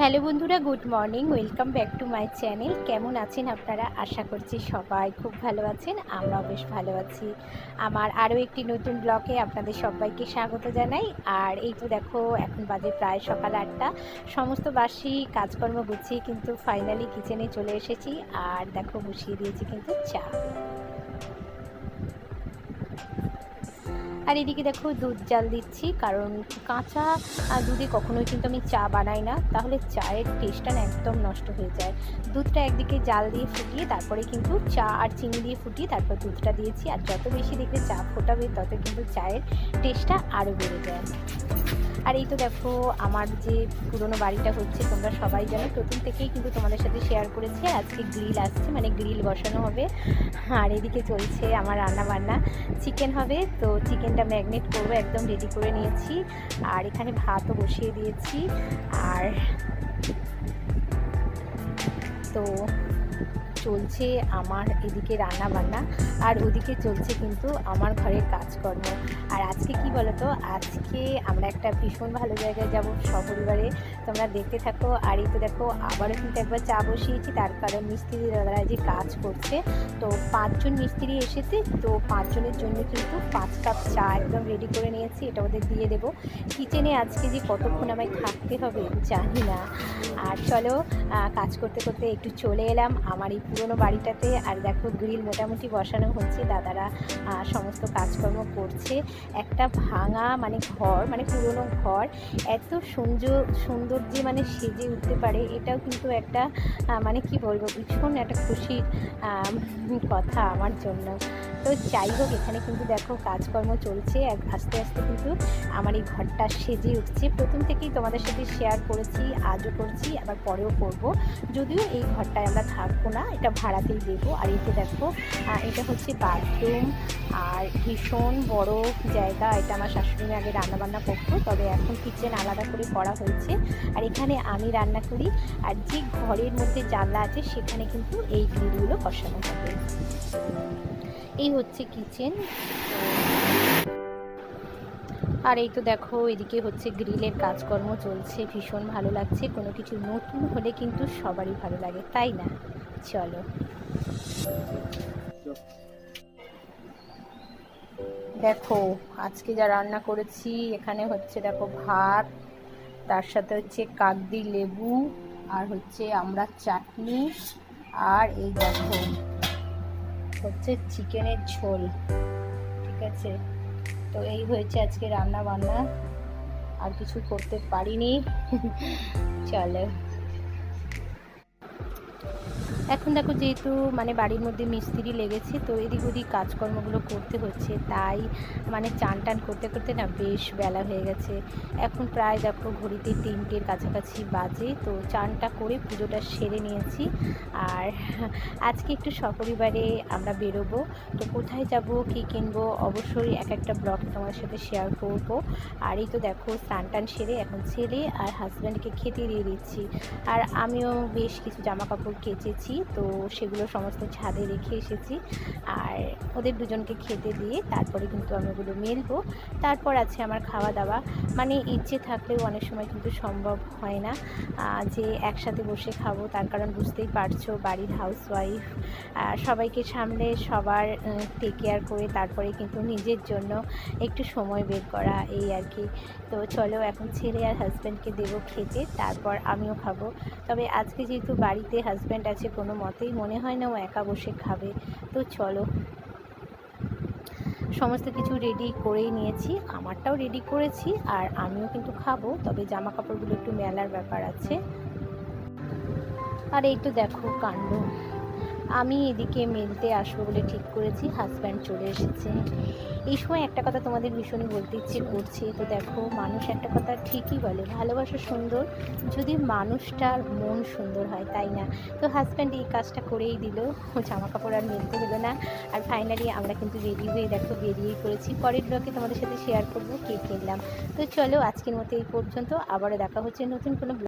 Hello বন্ধুরা, good morning, welcome back to my channel. কেমন আছেন আপনারা? আশা করছি সবাই খুব ভালো আছেন, আমরাও বেশ ভালো আছি। আমার আরও একটি নতুন ব্লগে আপনাদের সবাইকে স্বাগত জানাই। আর এই তো দেখো, এখন বাজে প্রায় সকাল আটটা। সমস্ত বাসি কাজকর্ম গুছিয়ে কিন্তু ফাইনালি কিচেনে চলে এসেছি। আর দেখো, বসিয়ে দিয়েছি কিন্তু চা। আর এদিকে দেখো দুধ জাল দিচ্ছি, কারণ কাঁচা দুধে কখনোই কিন্তু আমি চা বানাই না। তাহলে চায়ের টেস্টটা না একদম নষ্ট হয়ে যায়। দুধটা একদিকে জাল দিয়ে ফুটিয়ে তারপরে কিন্তু চা আর চিনি দিয়ে ফুটিয়ে তারপর দুধটা দিয়েছি। আর যত বেশি দেখবে চা ফোটাবে, তত কিন্তু চায়ের টেস্টটা আরও বেড়ে যায়। আর এই তো দেখো, আমার যে পুরনো বাড়িটা হচ্ছে, তোমরা সবাই জানো, প্রথম থেকেই কিন্তু তোমাদের সাথে শেয়ার করেছি। আজকে গ্রিল আসছে মানে গ্রিল বসানো হবে। আর এদিকে চলছে আমার রান্না বান্না চিকেন হবে, তো চিকেনটা ম্যাগনেট করব, একদম রেডি করে নিয়েছি। আর এখানে ভাতও বসিয়ে দিয়েছি। আর তো চলছে আমার এদিকে রান্না বান্না আর ওদিকে চলছে কিন্তু আমার ঘরের কাজকর্ম। আর আজকে কি বলতো? আজকে আমরা একটা ভীষণ ভালো জায়গায় যাব সপরিবারে। তোমরা দেখতে থাকো, আর এই তো দেখো, আবারও কিন্তু একবার চা বসিয়েছি, তার কারণ মিস্ত্রি দাদারা যে কাজ করছে। তো পাঁচজন মিস্ত্রি এসেছে, তো পাঁচজনের জন্য কিন্তু পাঁচ কাপ চা একদম রেডি করে নিয়েছি, এটা ওদের দিয়ে দেবো। কিচেনে আজকে যে কতক্ষণ আমায় থাকতে হবে জানি না। আর চলো কাজ করতে করতে একটু চলে এলাম, আমার এই পুরনো বাড়িটাতে। আর দেখো, গ্রিল মোটামুটি বসানো হচ্ছে। দাদারা সমস্ত কাজকর্ম করছে। একটা ভাঙা মানে ঘর মানে পুরনো ঘর। এত সুন্দর সুন্দর যে মানে সেজে উঠতে পারে। এটাও কিন্তু একটা মানে কি বলব, ভীষণ একটা খুশির কথা আমার জন্য। তো যাই হোক, এখানে কিন্তু দেখো কাজকর্ম চলছে। আস্তে আস্তে কিন্তু আমার এই ঘরটা সেজে উঠছে। প্রথম থেকেই তোমাদের সাথে শেয়ার করেছি, আজও করছি, আবার পরেও করব। যদিও এই ঘরটায় আমরা থাকব না এটা ভাড়াতেই দেবো। আর এই যে দেখো এটা হচ্ছে বাথরুম আর ভীষণ বড় জায়গা, এটা আমার শাশুড়ি আগে রান্নাবান্না করতো, তবে এখন কিচেন আলাদা করে করা হয়েছে। আর এখানে আমি রান্না করি, আর যে ঘরের মধ্যে জানলা আছে, সেখানে কিন্তু এই গ্রিলগুলো বসানো হবে এই হচ্ছে কিচেন আর এই তো দেখো, এদিকে হচ্ছে গ্রিলের কাজকর্ম চলছে, ভীষণ ভালো লাগছে। কোনো কিছু নতুন হলে কিন্তু সবারই ভালো লাগে, তাই না? চলো। দেখো, আজকে যা রান্না করেছি, এখানে হচ্ছে দেখো ভাত, তার সাথে হচ্ছে কাকদি লেবু, আর হচ্ছে আমরা চাটনি, আর এই দেখো হচ্ছে চিকেনের ঝোল, ঠিক আছে? তো এই হয়েছে আজকে রান্না বান্না আর কিছু করতে পারিনি। চলো। এখন দেখো যেহেতু মানে বাড়ির মধ্যে মিস্ত্রি লেগেছে, তো এদিক ওদিক কাজকর্মগুলো করতে হচ্ছে, তাই মানে চান টান করতে করতে না বেশ বেলা হয়ে গেছে। এখন প্রায় দেখো ঘড়িতে তিনটের কাছাকাছি বাজে, তো চানটা করে পুজোটা সেরে নিয়েছি। আর আজকে একটু সপরিবারে আমরা বেরোবো, তো কোথায় যাব, কী কিনবো, অবশ্যই এক একটা ব্লগ তোমার সাথে শেয়ার করব। আর এই তো দেখো স্নান টান সেরে এখন ছেলে আর হাজব্যান্ডকে খেতে দিয়ে দিচ্ছি। আর আমিও বেশ কিছু জামা কাপড় কেচেছি তো সেগুলো সমস্ত ছাদে রেখে এসেছি। আর ওদের দুজনকে খেতে দিয়ে তারপরে কিন্তু আমি ওগুলো মেলবো। তারপর আছে আমার খাওয়া দাওয়া মানে ইচ্ছে থাকলেও অনেক সময় কিন্তু সম্ভব হয় না যে একসাথে বসে খাব। তার কারণ বুঝতেই পারছ, বাড়ির হাউস হাউসওয়াইফ সবাইকে সামলে সবার টেক কেয়ার করে তারপরে কিন্তু নিজের জন্য একটু সময় বের করা, এই আর কি। তো চলো এখন ছেলে আর হাজব্যান্ডকে দেবো খেতে, তারপর আমিও খাব। তবে আজকে যেহেতু বাড়িতে হাজব্যান্ড আছে কোনো মতেই মনে হয় না ও একা বসে খাবে। তো চলো। সমস্ত কিছু রেডি করেই নিয়েছি। আমারটাও রেডি করেছি আর আমিও কিন্তু খাব, তবে জামা কাপড়গুলো একটু মেলার ব্যাপার আছে। আর এই তো দেখো কাণ্ড। আমি এদিকে মেলতে আসব বলে ঠিক করেছি হাজব্যান্ড চলে এসেছে। এই সময় একটা কথা তোমাদের ভীষণই বলতে ইচ্ছে করছে। তো দেখো, মানুষ একটা কথা ঠিকই বলে, ভালোবাসা সুন্দর। যদি মানুষটার মন সুন্দর হয়, তাই না? তো হাজব্যান্ড এই কাজটা করেই দিল জামা কাপড় আর মেলতে হলো না। আর ফাইনালি আমরা কিন্তু রেডি হয়ে দেখো, বেরিয়েই পড়েছি। পরের ব্লগে তোমাদের সাথে শেয়ার করব, কে কিনলাম। তো চলো, আজকের মতো এই পর্যন্ত। আবারও দেখা হচ্ছে নতুন কোনো